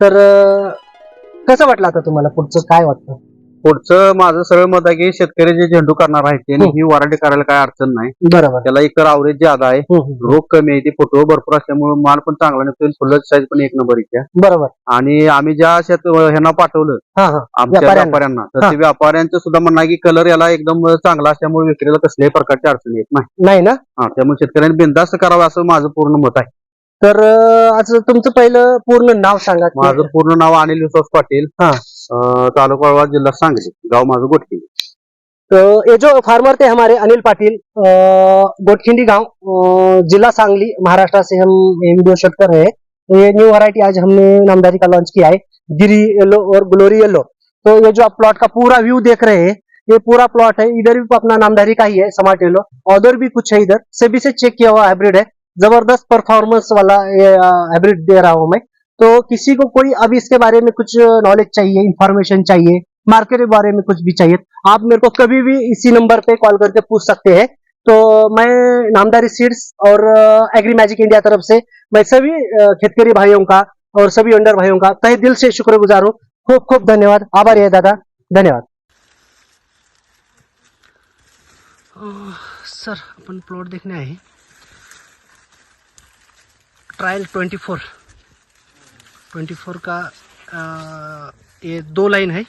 तर अं, कसं वाटलं आता तुम्हाला पुढचं? काय वाटतं? पुढचं माझं सरळ मत आहे की शेतकरी जे झेंडू करणार आहेत. ही वराठी करायला काय अडचण नाही. बरोबर. त्याला इतर आवरेज ज्यादा आहे. हम्म, हम्म. रोग कमी आहे ती फोटो भरपूर असल्यामुळे माल पण चांगला निघतो फुलं साईज पण एक नंबर येते बरोबर. आणि आम्ही ज्या शेत ह्यांना पाठवलं हा हा. आमच्या व्यापाऱ्यांना. व्यापाऱ्यांना तर. ते व्यापाऱ्यांचं सुद्धा म्हणणं आहे की कलर याला एकदम चांगला असल्यामुळे विक्रीला कसल्याही प्रकारची अडचण येत नाही. नाही ना? हा त्यामुळे शेतकऱ्यांनी बिनधास्त करावं असं माझं पूर्ण मत आहे. तर अं, आज तुमचं पहिलं पूर्ण नाव सांगा की- माझं पूर्ण नाव अनिल विश्वास पाटील हा. अं, तालुका वाळवा, जिल्हा सांगली गाव माझं गोटकी तो ये जो फार्मर थे हमारे अनिल पाटिल अ, गोटखिंडी गाँव अ, जिला सांगली महाराष्ट्र से हम ये वीडियो शूट कर रहे हैं। तो ये न्यू वैरायटी आज हमने नामदारी का लॉन्च किया है गिरी येलो और ग्लोरी येलो तो ये जो आप प्लॉट का पूरा व्यू देख रहे हैं ये पूरा प्लॉट है इधर भी अपना नामदारी का ही है समाट येलो उधर भी कुछ है इधर सभी से चेक किया हुआ हाइब्रिड है। ज़बरदस्त परफॉर्मेंस वाला हाइब्रिड दे रहा हूँ मैं। तो किसी को कोई अभी इसके बारे में कुछ नॉलेज चाहिए इंफॉर्मेशन चाहिए मार्केट के बारे में कुछ भी चाहिए, आप मेरे को कभी भी इसी नंबर पे कॉल करके पूछ सकते हैं। तो मैं नामदारी सीड्स और एग्री मैजिक इंडिया तरफ़ से मैं सभी खेतकरी भाइयों का और सभी अंडर भाइयों का तहे दिल से शुक्रगुजार हूँ। खूब खूब धन्यवाद। आभारी है दादा। धन्यवाद। सर, अपन प्लॉट देखने आए trial twenty four twenty four का अ, ये दो लाइन है।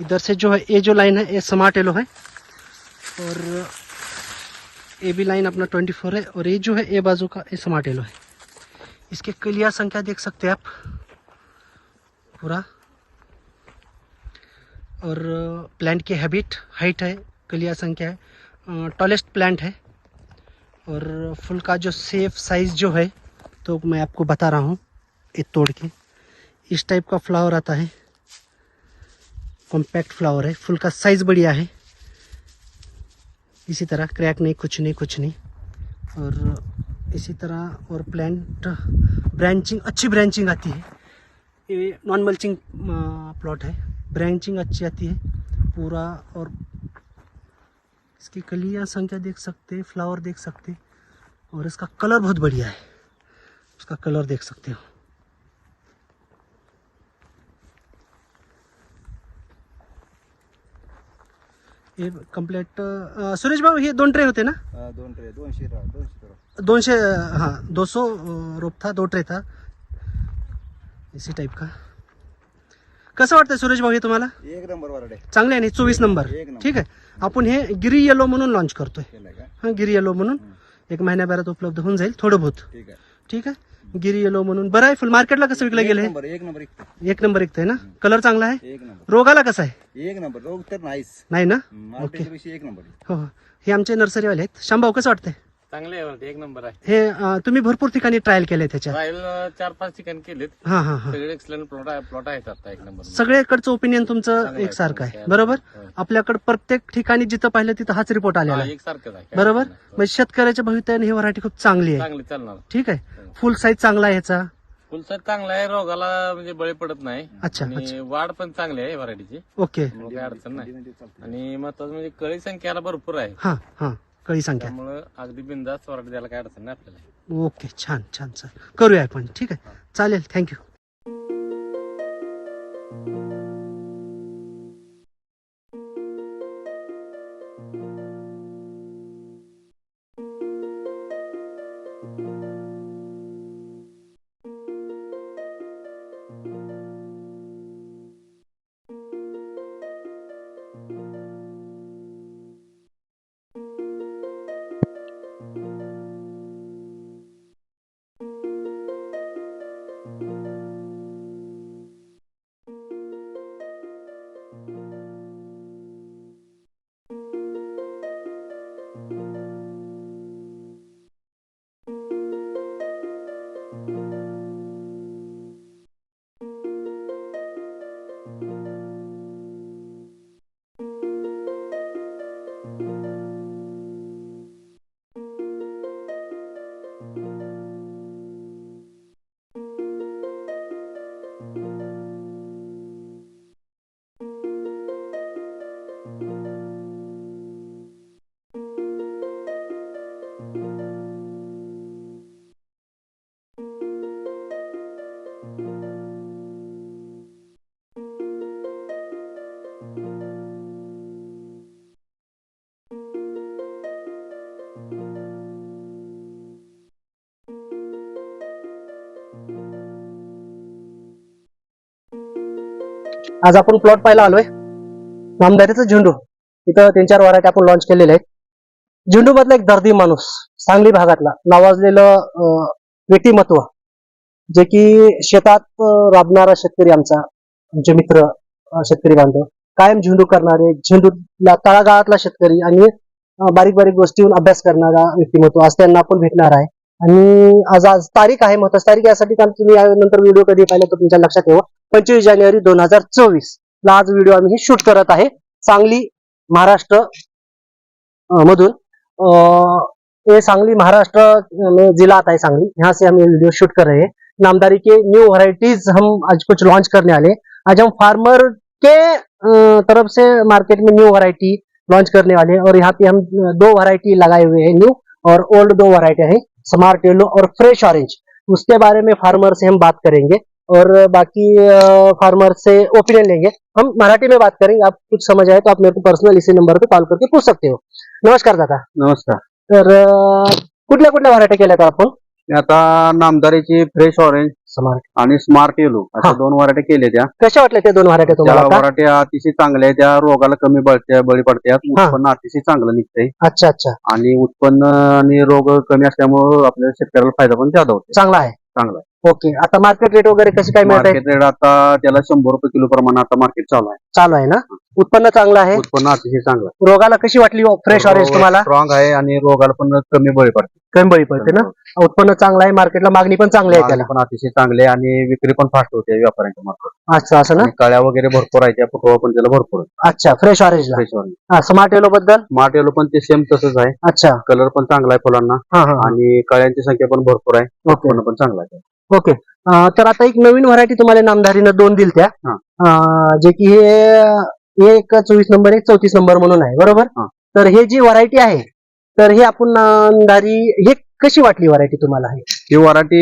इधर से जो है ये जो लाइन है ये स्मार्ट एलो है। और ये भी लाइन अपना ट्वेंटी फोर है। और ये जो है ये बाजू का ये स्मार्ट एलो है। इसके क्लियर संख्या देख सकते हैं आप। पूरा। और प्लांट की हैबिट हाइट है क्लियर संख्या है। टॉलेस्ट प्लांट है। और फुल का जो सेफ़ साइज़ जो है तो मैं आपको बता रहा हूँ ये तोड़ के। इस टाइप का फ्लावर आता है। कॉम्पैक्ट फ्लावर है। फुल का साइज़ बढ़िया है। इसी तरह क्रैक नहीं, कुछ नहीं कुछ नहीं। और इसी तरह और प्लांट ब्रांचिंग अच्छी ब्रांचिंग आती है। ये नॉन मल्चिंग प्लॉट है। ब्रांचिंग अच्छी आती है। पूरा और इसकी कलियाँ संख्या देख सकते हैं फ्लावर देख सकते और इसका कलर बहुत बढ़िया है। उसका कलर देख सकते हो। हे कंप्लीट सुरेश भाऊ हे दोन ट्रे होते ना? दोन ट्रे दोनशे रा- दोनशे रा- दोनशे हाँ दो सौ रोप था दो ट्रे था. इसी टाइप का. कसं वाटतंय सुरेश भाऊ हे तुम्हाला? एक नंबर वरडे. चांगले आहे चोवीस नंबर एक नंबर. ठीक आहे. आपण हे गिरी येलो म्हणून लॉन्च करतोय. केलाय का? हा गिरी येलो म्हणून. एक महिन्याभरात उपलब्ध होऊन जाईल थोडं बहुत. ठीक आहे. ठीक आहे? गिरी येलो म्हणून. बरं आहे फुल मार्केटला कसं विकलं गेलं नंबर एक नंबर एक एक नंबर एक आहे ना कलर चांगला आहे? एक नंबर. रोगाला कसा आहे? एक नंबर रोग तर नाहीच. नाही ना? मार्केटपेक्षा एक नंबर. हो हो. हे आमचे नर्सरीवाले आहेत. शांभाऊ कसं वाटतंय? चांगले आहे वरती, एक नंबर आहे. हे अं, तुम्ही भरपूर ठिकाणी ट्रायल केलंय त्याच्या ट्रायल चार पाच ठिकाणी केलेत. हा हा हा. सगळे एक्सलंट प्लॉट आहे प्लॉट आहेत आता एक नंबर सगळ्याकडचं ओपिनियन तुमचं चांगलं आहे, एकसारखं आहे. चांगलं आहे. बरोबर. आपल्याकडे प्रत्येक ठिकाणी जिथं पाहिलं तिथं हाच रिपोर्ट आलेला हा, आहे एकसारखंच आहे. काय बरोबर. म्हणजे शेतकऱ्याच्या भवितव्याने ही व्हरायटी खूप चांगली आहे. चांगले चालणार. ठीक आहे? फुल साईज चांगला आहे ह्याचा? फुल साईज चांगला आहे रोगाला म्हणजे बळी पडत नाही. अच्छा आणि अच्छा. वाढ पण चांगली आहे व्हरायटीची ओके. मग काय अडचण नाही. आणि महत्वाचं म्हणजे कळी संख्याला भरपूर आहे. हा हा. कळी संख्या त्यामुळं अगदी बिंदास वराठी द्यायला काय अडचण नाही आपल्याला. ओके छान छान छान करूया आपण. ठीक आहे. चालेल. थँक्यू. आज आपण प्लॉट पाहायला आलोय. नामदारीचं झेंडू. इथं तीन चार वरायटी आपण लॉन्च केलेले आहेत झेंडू मधला एक दर्दी माणूस सांगली भागातला नावाजलेलं व्यक्तिमत्व जे की शेतात राबणारा शेतकरी आमचा आमचे मित्र शेतकरी बांधव कायम झेंडू करणारे झेंडूला तळागाळातला शेतकरी आणि बारीक बारीक गोष्टीहून अभ्यास करणारा व्यक्तिमत्व आज त्यांना आपण भेटणार आहे. आणि आज आज तारीख आहे महत्वाची. तारीख यासाठी कारण तुम्ही यानंतर व्हिडिओ कधी पाहिला तर तुमच्या लक्षात येऊ पंचवीस जानेवारी दोन हज़ार चोवीस. ला आज व्हिडिओ आम्ही हे शूट आहे. सांगली महाराष्ट्र मधून. ये सांगली महाराष्ट्र जिला आता है सांगली. यहाँ से हम ये वीडियो शूट कर रहे हैं नामदारी के न्यू वराइटीज हम आज कुछ लॉन्च करने वाले आज हम फार्मर के तरफ़ से मार्केट में न्यू वैरायटी लॉन्च करने वाले हैं और यहाँ पे हम दो वैरायटी लगाए हुए हैं न्यू और ओल्ड दो वैरायटी हैं. स्मार्ट येलो और फ्रेश ऑरेंज उसके बारे में फार्मर से हम बात करेंगे. और बाकी फार्मर से ओपिनियन लेंगे। हम मराठी में बात करेंगे। आप कुछ समझ आए तो आप मेरे को पर्सनल इसी नंबर पे कॉल करके पूछ सकते हो। नमस्कार दादा। नमस्कार। तर कुठल्या कुठल्या व्हरायटी केल्यात आपण? मी आता नामदारीची फ्रेश ऑरेंज स्मार्ट आणि स्मार्ट येलो. अशा दोन वराठे केले त्या. कशा वाटल्या त्या दोन व्हरायटी तुम्हाला अतिशय चांगल्या आहेत. त्या रोगाला कमी बळत्या बळी पडतात हा. उत्पन्न अतिशय चांगलं निघतंय. अच्छा अच्छा. आणि उत्पन्न आणि रोग कमी असल्यामुळे आपल्या शेतकऱ्याला फायदा पण जादा होतो चांगला आहे. चांगला आहे. ओके. आता मार्केट रेट वगैरे कशी काय मिळत आहे? मार्केट रेट आता त्याला शंभर रुपये किलो प्रमाणे आता मार्केट चालू आहे. चालू आहे ना? उत्पन्न चांगलं आहे? उत्पन्न अतिशय चांगलं आहे. रोगाला कशी वाटली फ्रेश ऑरेंज तुम्हाला? स्ट्रॉंग आहे आणि रोगाला पण कमी बळी पडते. कमी बळी पडते ना? उत्पन्न चांगलं आहे मार्केटला मागणी पण चांगली आहे त्याला. माल पण अतिशय चांगले आहे आणि विक्री पण फास्ट होते व्यापाऱ्यांच्या मार्फत. अच्छा असं ना? आणि कळ्या वगैरे भरपूर आहे त्या फुटवा पण त्याला भरपूर आहे. अच्छा फ्रेश ऑरेंजला फ्रेश ऑरेंज हा स्मार्ट येलो बद्दल? स्मार्ट येलो पण ते सेम तसंच आहे. अच्छा. कलर पण चांगला आहे फुलांना. हा हा. आणि कळ्यांची संख्या पण भरपूर आहे. ओके. उत्पन्न पण चांगलं आहे. ओके. तर आता एक नवीन व्हरायटी तुम्हाला नामधारीनं दोन दिल त्या. जे की हे एक चोवीस नंबर एक चौतीस नंबर म्हणून आहे बरोबर. तर हे जी व्हरायटी आहे तर हे आपण नामधारी हे कशी वाटली व्हरायटी तुम्हाला हे वराठी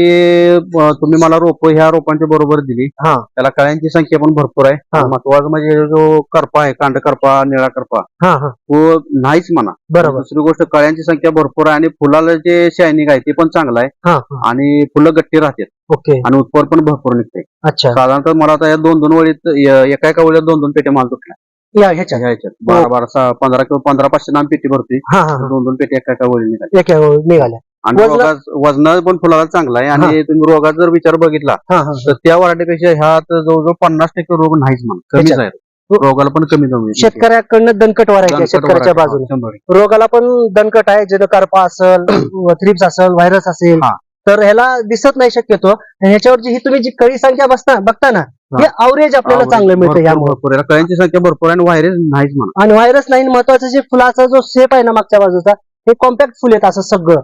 अं, तुम्ही मला रोप ह्या रोपांच्या बरोबर दिली. हा. त्याला कळ्यांची संख्या पण भरपूर आहे. हा. महत्वाचं म्हणजे जो करपा आहे कांड करपा निळा करपा हा हा. तो नाहीच म्हणा. बरोबर. दुसरी गोष्ट कळ्यांची संख्या भरपूर आहे आणि फुलाला जे शायनिंग आहे ते पण चांगलं आहे. हा हा. आणि फुलं गट्टी राहतात. ओके. आणि उत्पन्न पण भरपूर निघते. अच्छा. साधारणतः मला आता या दोन दोन वळीत य- एका एका वेळेत दोन दोन पेटे माल तुटला या ह्याच्यात. ह्या ह्याच्यात. बारा बारा सहा पंधरा किंवा पंधरा पाचशे नाम पेटी भरते. हा हा हा. दोन दोन पेटी एका एका वेळी निघाले एक निघाल्या. आणि वजन- रोगात वजन पण फुलाला चांगला आहे. आणि तुम्ही रोगाचा जर विचार बघितला हा हा तर त्या वराठीपेक्षा ह्यात जवळजवळ पन्नास टक्के रोग नाहीच म्हणा. कमीच आहे रोगाला पण कमी आहे. शेतकऱ्याकडनं दणकट व्हरायटी आहे दणकट शेतकऱ्याच्या बाजूने. शंभर. रोगाला पण दणकट आहे. जर करपा असेल थ्रिप्स असेल व्हायरस असेल हा. तर ह्याला दिसत नाही शक्यतो. ह्याच्यावर जी ही तुम्ही जी कळी संख्या बसता बघता ना हे. अवरेज आपल्याला चांगलं मिळतं भरपूर- यामुळे. भरपूर. आहे. कळ्यांची संख्या भरपूर आहे आणि व्हायरस नाहीच म्हणा. आणि व्हायरस नाही महत्वाचं जे फुलाचा जो शेप आहे ना मागच्या बाजूचा हे कॉम्पॅक्ट फुल येत असं सगळं.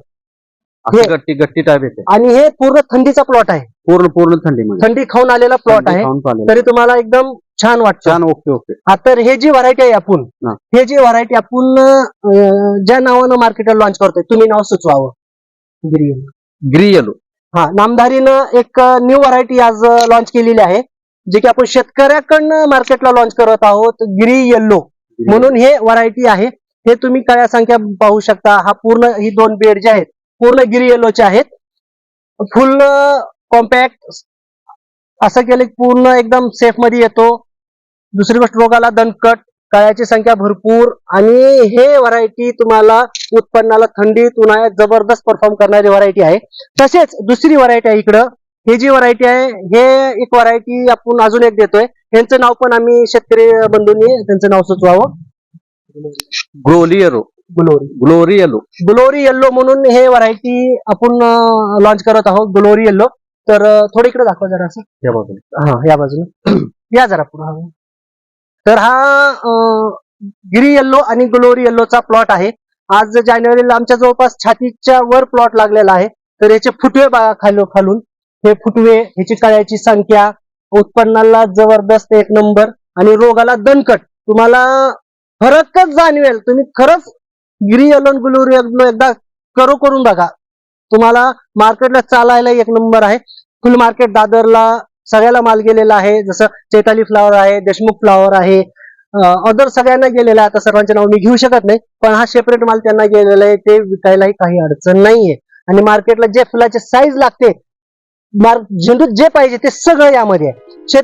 हे- गट्टी गट्टी टाईप येते. आणि हे पूर्ण थंडीचा प्लॉट आहे. पूर्ण पूर्ण थंडी मध्ये थंडी खाऊन आलेला प्लॉट आहे. खाऊन. तरी तुम्हाला एकदम छान वाटतं. छान ओके ओके. हा, तर हे जी व्हरायटी आहे आपण हा. हे जी व्हरायटी आपण अं, ज्या नावानं मार्केटला लॉन्च करतोय तुम्ही नाव सुचवावं. गिरियन ग्री येलो हा नामधारीनं एक न्यू व्हरायटी आज लॉन्च केलेली आहे जे की आपण शेतकऱ्याकडनं मार्केटला लॉन्च करत आहोत गिरी येल्लो म्हणून हे व्हरायटी आहे. हे तुम्ही काळ्या संख्या पाहू शकता. हा पूर्ण ही दोन बेड जे आहेत पूर्ण गिरी येलोचे आहेत. फुल कॉम्पॅक्ट असं केलं की पूर्ण एकदम सेफमध्ये येतो. दुसरी गोष्ट रोगाला दणकट कळ्याची संख्या भरपूर आणि हे व्हरायटी तुम्हाला उत्पन्नाला थंडीत उन्हाळ्यात जबरदस्त परफॉर्म करणारी व्हरायटी आहे. तसेच दुसरी व्हरायटी आहे इकडं. हे जी व्हरायटी आहे हे एक व्हरायटी आपण अजून एक देतोय. यांचं नाव पण आम्ही शेतकरी बंधूंनी त्यांचं नाव सुचवावं. ग्रोलियरो glory. Glory yellow. Glory yellow म्हणून हे व्हरायटी आपण लॉन्च करत आहोत ग्लोरी येल्लो. तर थोडं इकडे दाखवा जरा असं. त्या बाजूने हा या बाजूने या जरा पुढे. तर हा गिरी येल्लो आणि ग्लोरी येल्लोचा प्लॉट आहे. आज जानेवारीला आमच्या जवळपास छातीच्या वर प्लॉट लागलेला आहे. तर याचे फुटवे खालो खालून. हे फुटवे ह्याची कळ्याची संख्या उत्पन्नाला जबरदस्त एक नंबर आणि रोगाला दणकट. तुम्हाला फरकच जाणवेल. तुम्ही खरंच गिरी अलोन गुलूर एकदा करो करून बघा. तुम्हाला मार्केटला चालायला एक नंबर आहे. फुल मार्केट दादरला सगळ्याला माल गेलेला आहे. जसं चैताली फ्लावर आहे देशमुख फ्लावर आहे. अदर सगळ्यांना गेलेला आहे. आता सर्वांचे नाव मी घेऊ शकत नाही पण हा सेपरेट माल त्यांना गेलेला आहे. ते विकायलाही काही अडचण नाहीये. आणि मार्केटला जे फुलाचे साईज लागते मार्क झेंडूत जे पाहिजे ते सगळं यामध्ये आहे. शेत